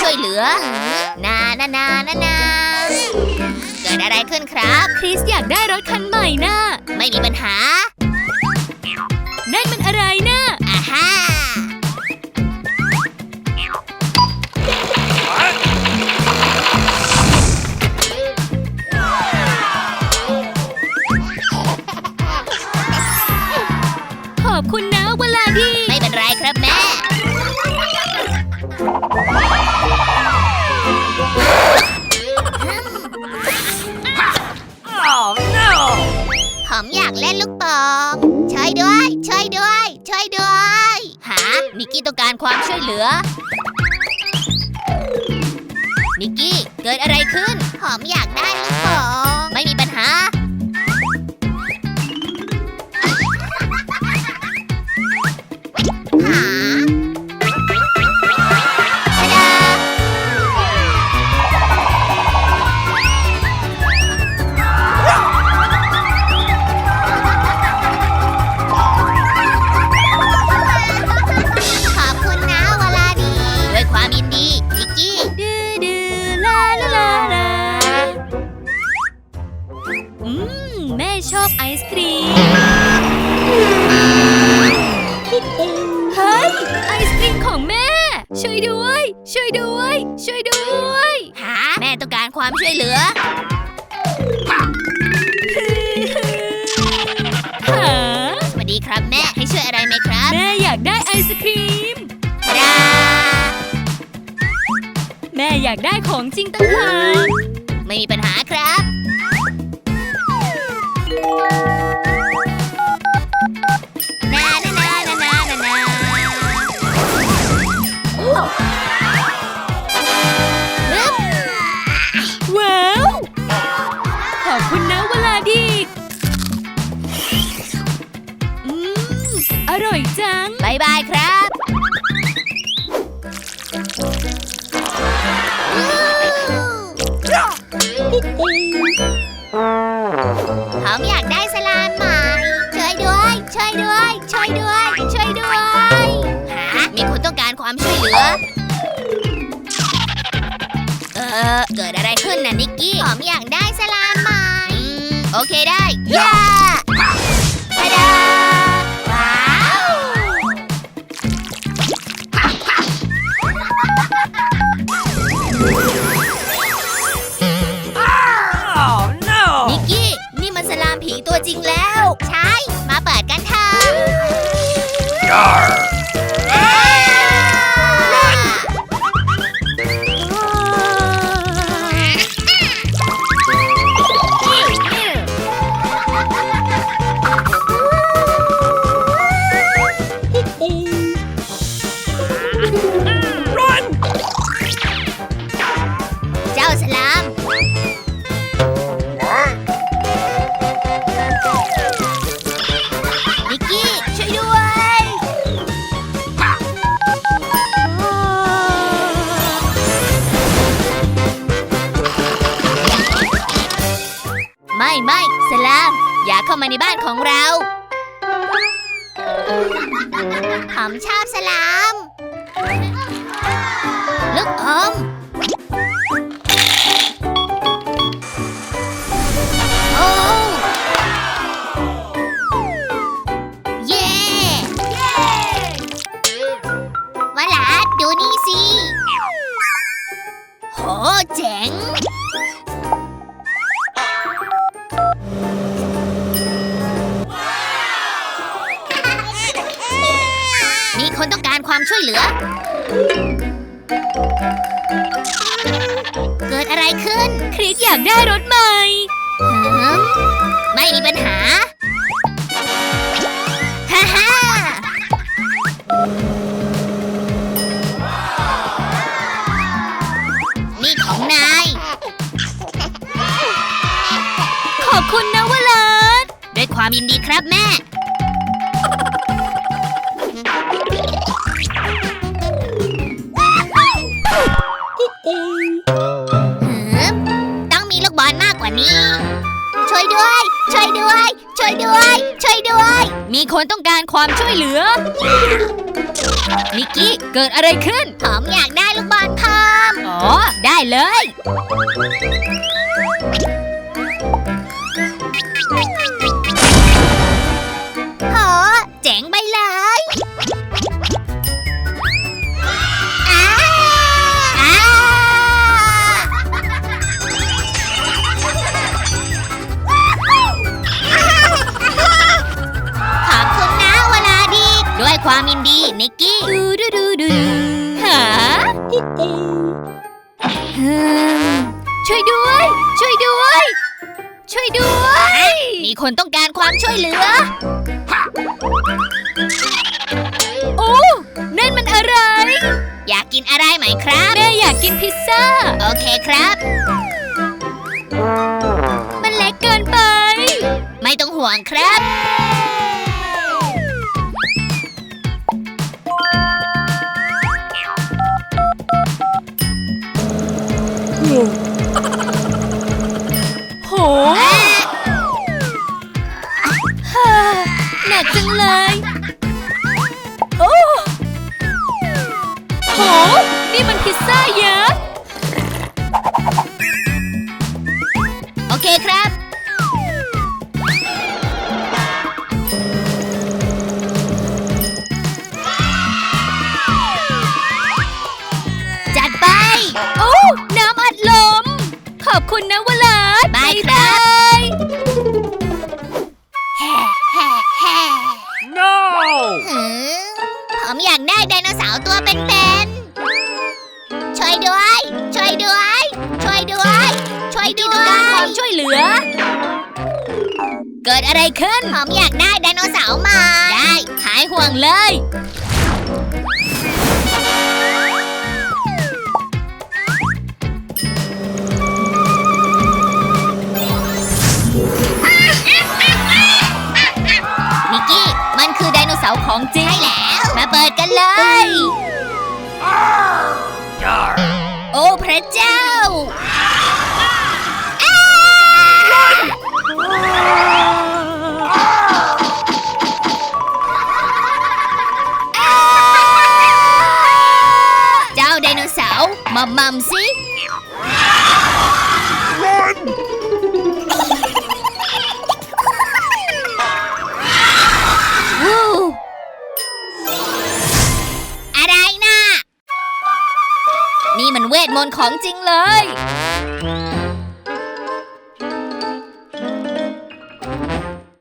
ช่วยเหลือ นานานานานาเกิดอะไรขึ้นครับ คริสอยากได้รถคันใหม่น่ะไม่มีปัญหา ต้องการความช่วยเหลือ นิกกี้ เกิดอะไรขึ้น หอมอยากได้ลูกโป่งไม่มีปัญหา ช่วยด้วยหาแม่ต้องการความช่วยเหลือหาสวัสดีครับแม่ให้ช่วยอะไรไหมครับแม่อยากได้ไอศครีมทะดาแม่อยากได้ของจริงต่างหากไม่มีปัญหาครับ ผมอยากได้สลามใหม่ ช่วยด้วย ช่วยด้วย ช่วยด้วย ช่วยด้วยฮะมีคนต้องการความช่วยเหลือ เออเกิดอะไรขึ้นน่ะนิกกี้ ผมอยากได้สลามใหม่ โอเคได้ย่ ผีตัวจริงแล้ว ใช่ มาเปิดกันเถอะานของเราหอมชอบสลาม ลูกอม คนต้องการความช่วยเหลือ เกิดอะไรขึ้นคริสอยากได้รถใหม่หืมไม่มีปัญหา ฮ่าฮ่านี่ของนาย ขอบคุณนะเวลาดด้วยความยินดีครับแม่ มีคนต้องการความช่วยเหลือ นิกกี้เกิดอะไรขึ้น ผมอยากได้ลูกบอลเพิ่มอ๋อ ได้เลย ช่วยด้วย ช่วยด้วย ช่วยด้วย มีคนต้องการความช่วยเหลือ โอ้นั่นมันอะไร อยากกินอะไรไหมครับ แม่อยากกินพิซซ่า โอเคครับ มันเล็กเกินไป ไม่ต้องห่วงครับ โหฮ่าหนักจังเลย โอ้โห นี่มันพิซซ่ายักษ์ อบคุณนะวลาดบายครับยแฮ่แฮ่แฮ่ No! หือผมอยากได้ไดโนเสาร์ตัวเป็นๆ ช่วยด้วย ช่วยด้วย ช่วยด้วย ช่วยด้วต้องการความยช่วยเหลือ เกิดอะไรขึ้น ผมอยากได้ไดโนเสาร์มา ได้ หายห่วงเลย แล้วมาเปิดกันเลย Yar! โอ้พระเจ้า วทมนต์ของจริงเลย